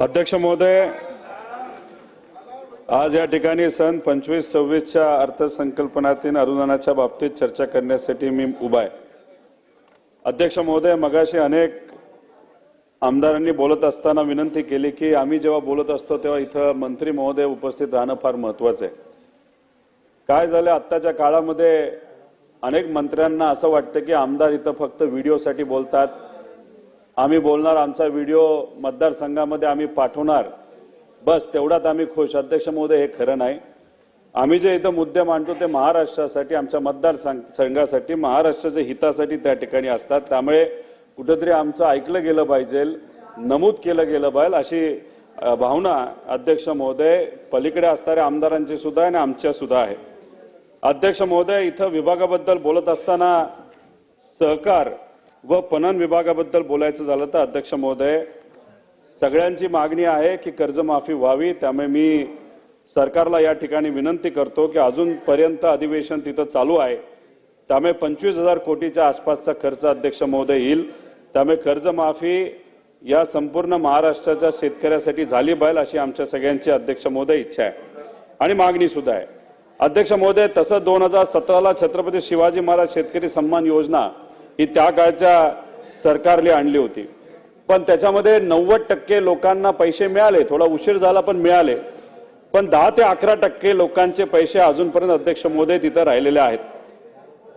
अध्यक्ष महोदय आज या ठिकाणी सन पंचवीस सव्वीसच्या अर्थसंकल्पनातील अनुदानाच्या बाबतीत चर्चा करण्यासाठी मी उभा आहे. अध्यक्ष महोदय मगाशी अनेक आमदारांनी बोलत असताना विनंती केली की आम्ही जेव्हा बोलत असतो तेव्हा इथं मंत्री महोदय उपस्थित राहणं फार महत्वाचं आहे. काय झालं आत्ताच्या काळामध्ये अनेक मंत्र्यांना असं वाटतं की आमदार इथं फक्त व्हिडिओसाठी बोलतात आम्ही बोलणार आमचा व्हिडिओ मतदारसंघामध्ये आम्ही पाठवणार. बस तेवढ्यात आम्ही खुश. अध्यक्ष महोदय हे खरं नाही. आम्ही जे इथं मुद्दे मांडतो ते महाराष्ट्रासाठी आमच्या मतदारसंघ संघासाठी महाराष्ट्राच्या हितासाठी त्या ठिकाणी असतात. त्यामुळे कुठंतरी आमचं ऐकलं गेलं पाहिजे नमूद केलं गेलं पाहिजे अशी भावना अध्यक्ष महोदय पलीकडे असणाऱ्या आमदारांची सुद्धा आहे आणि आमच्या सुद्धा आहे. अध्यक्ष महोदय इथं विभागाबद्दल बोलत असताना सहकार व पणन विभागाबद्दल बोलायचं झालं तर अध्यक्ष महोदय सगळ्यांची मागणी आहे की कर्जमाफी व्हावी. त्यामुळे मी सरकारला या ठिकाणी विनंती करतो की अजूनपर्यंत अधिवेशन तिथं चालू आहे. त्यामुळे पंचवीस हजार कोटीच्या आसपासचा खर्च अध्यक्ष महोदय येईल. त्यामुळे कर्जमाफी या संपूर्ण महाराष्ट्राच्या शेतकऱ्यासाठी झाली पाहिजे अशी आमच्या सगळ्यांची अध्यक्ष महोदय इच्छा आहे. आणि मागणी सुद्धा आहे. अध्यक्ष महोदय तसं दोन हजार सतराला छत्रपती शिवाजी महाराज शेतकरी सन्मान योजना ही त्या काळच्या सरकारने आणली होती. पण त्याच्यामध्ये नव्वद टक्के लोकांना पैसे मिळाले. थोडा उशीर झाला पण मिळाले. पण दहा ते अकरा टक्के लोकांचे पैसे अजूनपर्यंत अध्यक्ष महोदय तिथं राहिलेले आहेत.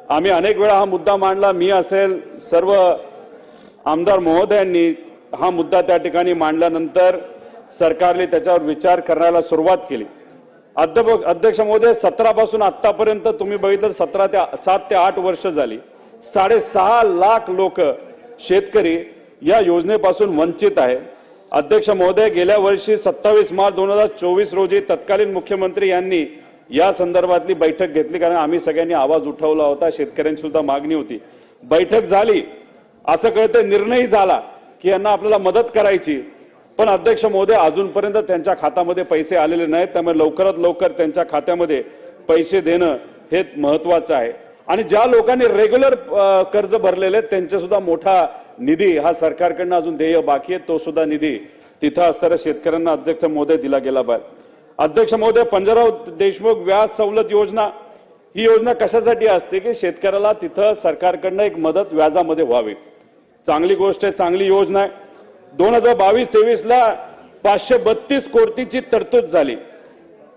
आम्ही अनेक वेळा हा मुद्दा मांडला. मी असेल सर्व आमदार महोदयांनी हा मुद्दा त्या ठिकाणी मांडल्यानंतर सरकारने त्याच्यावर विचार करण्याला सुरुवात केली. अध्यक्ष महोदय सतरापासून आत्तापर्यंत तुम्ही बघितलं सतरा ते सात ते आठ वर्ष झाली. साडेसहा लाख लोक शेतकरी या योजनेपासून वंचित आहे. अध्यक्ष महोदय गेल्या वर्षी सत्तावीस मार्च दोन हजार चोवीस रोजी तत्कालीन मुख्यमंत्री यांनी या संदर्भातली बैठक घेतली कारण आम्ही सगळ्यांनी आवाज उठवला होता शेतकऱ्यांची सुद्धा मागणी होती. बैठक झाली. असं कळतं निर्णय झाला की यांना आपल्याला मदत करायची. पण अध्यक्ष महोदय अजूनपर्यंत त्यांच्या खात्यामध्ये पैसे आलेले नाहीत त्यामुळे लवकरात लवकर त्यांच्या खात्यामध्ये पैसे देणं हे महत्वाचं आहे. आणि ज्या लोकांनी रेग्युलर कर्ज भरलेले आहेत त्यांच्यासुद्धा मोठा निधी हा सरकारकडनं अजून देय बाकी आहे तो सुद्धा निधी तिथं असणाऱ्या शेतकऱ्यांना अध्यक्ष महोदय दिला गेला पाहिजे अध्यक्ष महोदय पंजाबराव देशमुख व्याज सवलत योजना ही योजना कशासाठी असते की शेतकऱ्याला तिथं सरकारकडनं एक मदत व्याजामध्ये व्हावी. चांगली गोष्ट आहे चांगली योजना आहे. दोन हजार बावीस तेवीसला पाचशे बत्तीस कोटीची तरतूद झाली.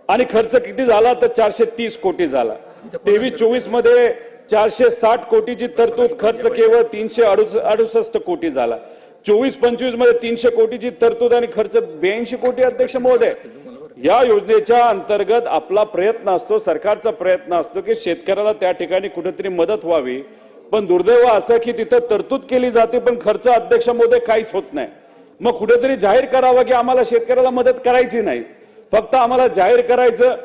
आणि खर्च किती झाला? तर चारशे तीस कोटी झाला. तेवीस चोवीसमध्ये चारशे साठ कोटीची तरतूद खर्च केवळ तीनशे अडुस- अडुसष्ट कोटी झाला. चोवीस पंचवीसमध्ये तीनशे कोटीची तरतूद आणि खर्च ब्याऐंशी कोटी अध्यक्ष महोदय. या योजनेच्या अंतर्गत आपला प्रयत्न असतो सरकारचा प्रयत्न असतो की शेतकऱ्याला त्या ठिकाणी कुठेतरी मदत व्हावी. पण दुर्दैव असं की तिथं तरतूद केली जाते पण खर्च अध्यक्ष महोदय काहीच होत नाही. मग कुठेतरी जाहीर करावं की आम्हाला शेतकऱ्याला मदत करायची नाही. फक्त आम्हाला जाहीर करायचं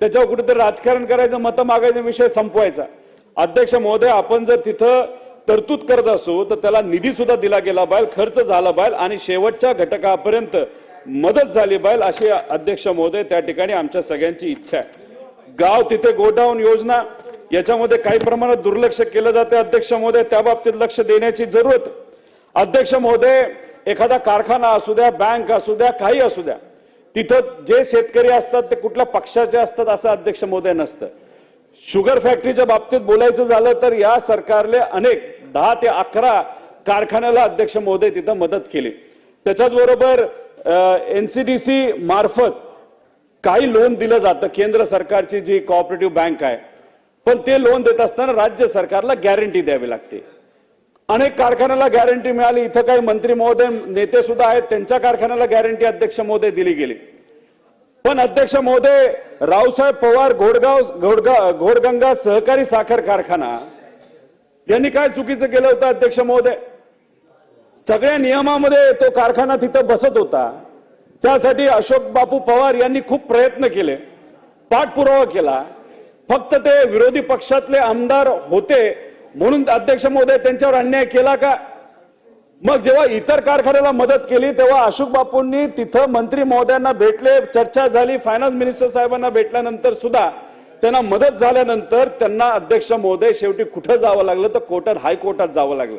त्याच्यावर कुठेतरी राजकारण करायचं मतं मागायचा विषय संपवायचा. अध्यक्ष महोदय आपण जर तिथं तरतूद करत असू तर त्याला निधी सुद्धा दिला गेला पाहिजे खर्च झाला पाहिजे आणि शेवटच्या घटकापर्यंत मदत झाली पाहिजे अशी अध्यक्ष महोदय त्या ठिकाणी आमच्या सगळ्यांची इच्छा आहे. गाव तिथे गोडाऊन योजना याच्यामध्ये काही प्रमाणात दुर्लक्ष केलं जाते अध्यक्ष महोदय त्या बाबतीत लक्ष देण्याची जरूरत. अध्यक्ष महोदय एखादा कारखाना असू द्या बँक असू द्या काही असू द्या तिथं जे शेतकरी असतात ते कुठल्या पक्षाचे असतात असं अध्यक्ष महोदय नसतं. शुगर फॅक्टरीच्या बाबतीत बोलायचं झालं तर या सरकारले अनेक दहा ते अकरा कारखान्याला अध्यक्ष महोदय तिथं मदत केली. त्याच्याच बरोबर एनसीडीसी मार्फत काही लोन दिलं जातं. केंद्र सरकारची जी कॉपरेटिव्ह बँक आहे. पण ते लोन देत असताना राज्य सरकारला गॅरंटी द्यावी लागते. अनेक कारखान्याला गॅरंटी मिळाली. इथं काही मंत्री महोदय नेते सुद्धा आहेत. त्यांच्या कारखान्याला गॅरंटी अध्यक्ष महोदय दिली गेली. पण अध्यक्ष महोदय रावसाहेब पवार घोडगाव घोडगा घोडगंगा सहकारी साखर कारखाना यांनी काय चुकीचं केलं होतं अध्यक्ष महोदय? सगळ्या नियमामध्ये तो कारखाना तिथं बसत होता. त्यासाठी अशोक बापू पवार यांनी खूप प्रयत्न केले. पाठपुरावा केला. फक्त ते विरोधी पक्षातले आमदार होते. म्हणून अध्यक्ष महोदय त्यांच्यावर अन्याय केला का? मग जेव्हा इतर कारखान्याला मदत केली तेव्हा अशोक बापूंनी तिथं मंत्री महोदयांना भेटले चर्चा झाली फायनान्स मिनिस्टर साहेबांना भेटल्यानंतर सुद्धा त्यांना मदत झाल्यानंतर त्यांना अध्यक्ष महोदय शेवटी कुठं जावं लागलं? तर कोर्टात हायकोर्टात जावं लागलं.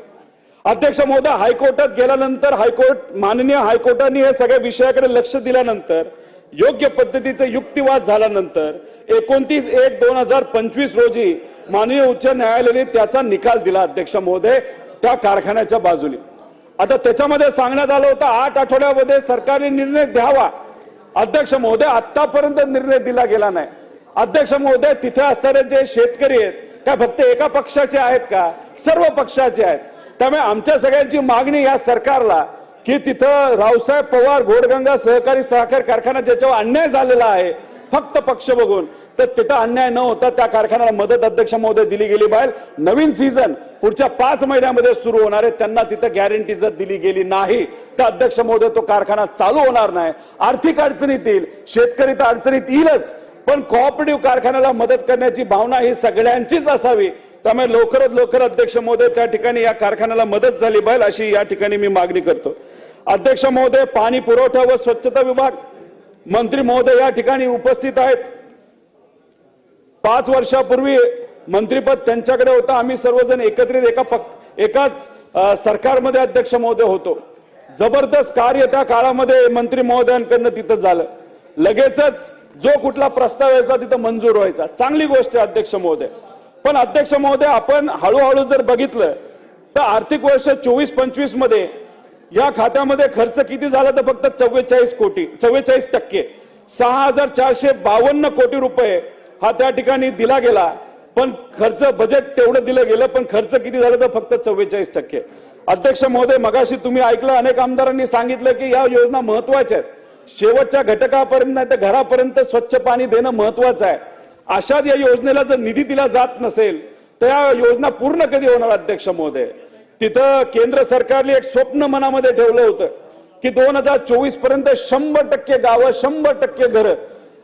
अध्यक्ष महोदय हायकोर्टात गेल्यानंतर हायकोर्ट माननीय हायकोर्टाने या सगळ्या विषयाकडे लक्ष दिल्यानंतर योग्य पद्धतीचा युक्तिवाद झाल्यानंतर एकोणतीस एक दोन हजार पंचवीस रोजी माननीय उच्च न्यायालयाने त्याचा निकाल दिला अध्यक्ष महोदय त्या कारखान्याच्या बाजूने. आता त्याच्यामध्ये सांगण्यात आलं होतं आठ आठवड्यामध्ये सरकारने निर्णय द्यावा. अध्यक्ष महोदय आतापर्यंत निर्णय दिला गेला नाही. अध्यक्ष महोदय तिथे असणारे जे शेतकरी आहेत काय फक्त एका पक्षाचे आहेत का? सर्व पक्षाचे आहेत. त्यामुळे आमच्या सगळ्यांची मागणी या सरकारला की तिथं रावसाहेब पवार घोडगंगा सहकारी साखर कारखाना ज्याच्यावर अन्याय झालेला आहे फक्त पक्ष बघून. तर तिथं अन्याय न होता त्या कारखान्याला मदत अध्यक्ष महोदय दिली गेली बाहेर. नवीन सीझन पुढच्या पाच महिन्यामध्ये सुरू होणार आहे. त्यांना तिथं गॅरंटी जर दिली गेली नाही तर अध्यक्ष महोदय तो कारखाना चालू होणार नाही. आर्थिक अडचणीत येईल शेतकरी तर अडचणीत येईलच पण कॉपरेटिव्ह कारखान्याला मदत करण्याची भावना ही सगळ्यांचीच असावी. त्यामुळे लवकरात लवकर अध्यक्ष महोदय त्या ठिकाणी या कारखान्याला मदत झाली पाहिजे अशी या ठिकाणी मी मागणी करतो. अध्यक्ष महोदय पाणी पुरवठा व स्वच्छता विभाग मंत्री महोदय या ठिकाणी उपस्थित आहेत. पाच वर्षापूर्वी मंत्रीपद त्यांच्याकडे होतं. आम्ही सर्वजण एकत्रित एका पक एकाच सरकारमध्ये अध्यक्ष महोदय होतो. जबरदस्त कार्य त्या काळामध्ये मंत्री महोदयांकडनं तिथं झालं. लगेचच जो कुठला प्रस्ताव यायचा तिथं मंजूर व्हायचा. चांगली गोष्ट आहे अध्यक्ष महोदय. पण अध्यक्ष महोदय आपण हळूहळू जर बघितलं तर आर्थिक वर्ष चोवीस पंचवीसमध्ये या खात्यामध्ये खर्च किती झाला तर फक्त चव्वेचाळीस कोटी चव्वेचाळीस टक्के. सहा हजार चारशे बावन्न कोटी रुपये हा त्या ठिकाणी दिला गेला. पण खर्च बजेट तेवढं दिलं गेलं पण खर्च किती झाला तर फक्त चव्वेचाळीस टक्के. अध्यक्ष महोदय मगाशी तुम्ही ऐकलं अनेक आमदारांनी सांगितलं की या योजना महत्त्वाच्या आहेत. शेवटच्या घटकापर्यंत नाही तर घरापर्यंत स्वच्छ पाणी देणं महत्वाचं आहे. अशात या योजनेला जर निधी दिला जात नसेल तर या योजना पूर्ण कधी होणार अध्यक्ष महोदय? तिथं केंद्र सरकारने एक स्वप्न मनामध्ये ठेवलं होतं की दोन हजार चोवीसपर्यंत शंभर टक्के गावं शंभर टक्के घरं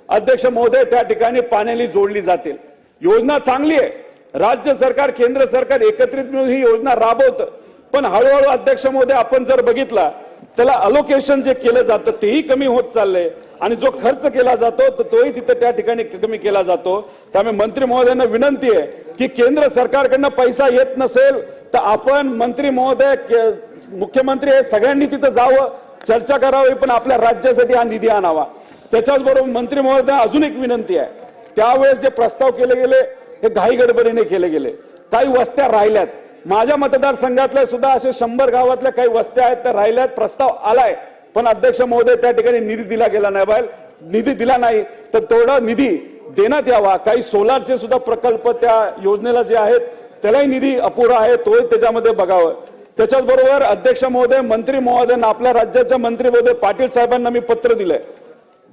अध्यक्ष महोदय त्या ठिकाणी पाण्याने जोडली जातील. योजना चांगली आहे. राज्य सरकार केंद्र सरकार एकत्रित मिळून ही योजना राबवतं. पण हळूहळू अध्यक्ष महोदय आपण जर बघितला त्याला अलोकेशन जे केलं जातं तेही कमी होत चाललंय. आणि जो खर्च केला जातो तर तोही तिथं त्या ठिकाणी कमी केला जातो. त्यामुळे मंत्री महोदयांना विनंती आहे की केंद्र सरकारकडनं पैसा येत नसेल तर आपण मंत्री महोदय के- मुख्यमंत्री हे सगळ्यांनी तिथं जावं चर्चा करावी पण आपल्या राज्यासाठी हा निधी आणावा. त्याच्याच बरोबर मंत्री महोदय अजून एक विनंती आहे. त्यावेळेस जे प्रस्ताव केले गेले हे घाई गडबडीने केले गेले. काही वस्त्या राहिल्यात. माझ्या मतदारसंघातल्या सुद्धा असे शंभर गावातल्या काही वस्त्या आहेत त्या राहिल्यात प्रस्ताव आलाय. पण अध्यक्ष महोदय त्या ठिकाणी निधी दिला गेला नाही. बाहेर निधी दिला नाही. तर तेवढा निधी देण्यात यावा. काही सोलारचे सुद्धा प्रकल्प त्या योजनेला जे आहेत त्यालाही निधी अपुरा आहे. तोही त्याच्यामध्ये बघावं. त्याच्याचबरोबर अध्यक्ष महोदय मंत्री महोदय आपल्या राज्याच्या मंत्री महोदय पाटील साहेबांना मी पत्र दिलंय.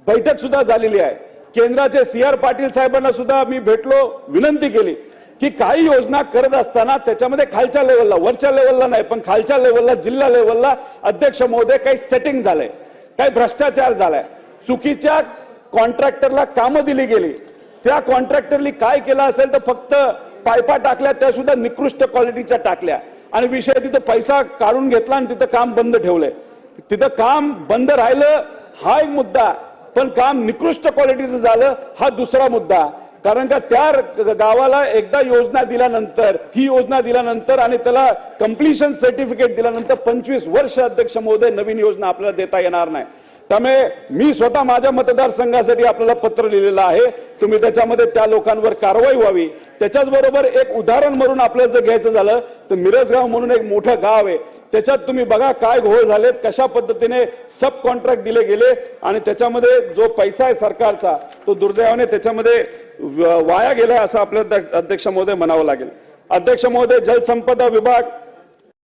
बैठक सुद्धा झालेली आहे. केंद्राचे सी आर पाटील साहेबांना सुद्धा मी भेटलो विनंती केली. की काही योजना करत असताना त्याच्यामध्ये खालच्या लेवलला वरच्या लेवलला नाही पण खालच्या लेवलला जिल्हा लेवलला अध्यक्ष महोदय काही सेटिंग झालंय. काही भ्रष्टाचार झालाय. चुकीच्या कॉन्ट्रॅक्टरला कामं दिली गेली. त्या कॉन्ट्रॅक्टरनी काय केलं असेल तर फक्त पायपा टाकल्या त्या सुद्धा निकृष्ट क्वालिटीच्या टाकल्या. आणि विषय तिथं पैसा काढून घेतला आणि तिथं काम बंद ठेवलंय. तिथं काम बंद राहिलं हा एक मुद्दा. पण काम निकृष्ट क्वालिटीचं झालं हा दुसरा मुद्दा. कारण का त्या गावाला एकदा योजना दिल्यानंतर ही योजना दिल्यानंतर आणि त्याला कम्प्लिशन सर्टिफिकेट दिल्यानंतर पंचवीस वर्ष अध्यक्ष महोदय नवीन योजना आपल्याला देता येणार नाही. त्यामुळे मी स्वतः माझ्या मतदारसंघासाठी आपल्याला पत्र लिहिलेलं आहे. तुम्ही त्याच्यामध्ये त्या लोकांवर कारवाई व्हावी. त्याच्याचबरोबर एक उदाहरण म्हणून आपल्याला जर घ्यायचं झालं तर मिरजगाव म्हणून एक मोठं गाव आहे. त्याच्यात तुम्ही बघा काय घोळ झालेत कशा पद्धतीने सब कॉन्ट्रॅक्ट दिले गेले आणि त्याच्यामध्ये जो पैसा आहे सरकारचा तो दुर्दैवाने त्याच्यामध्ये वाया गेलाय असं आपल्या अध्यक्ष महोदय म्हणावं लागेल. अध्यक्ष महोदय जलसंपदा विभाग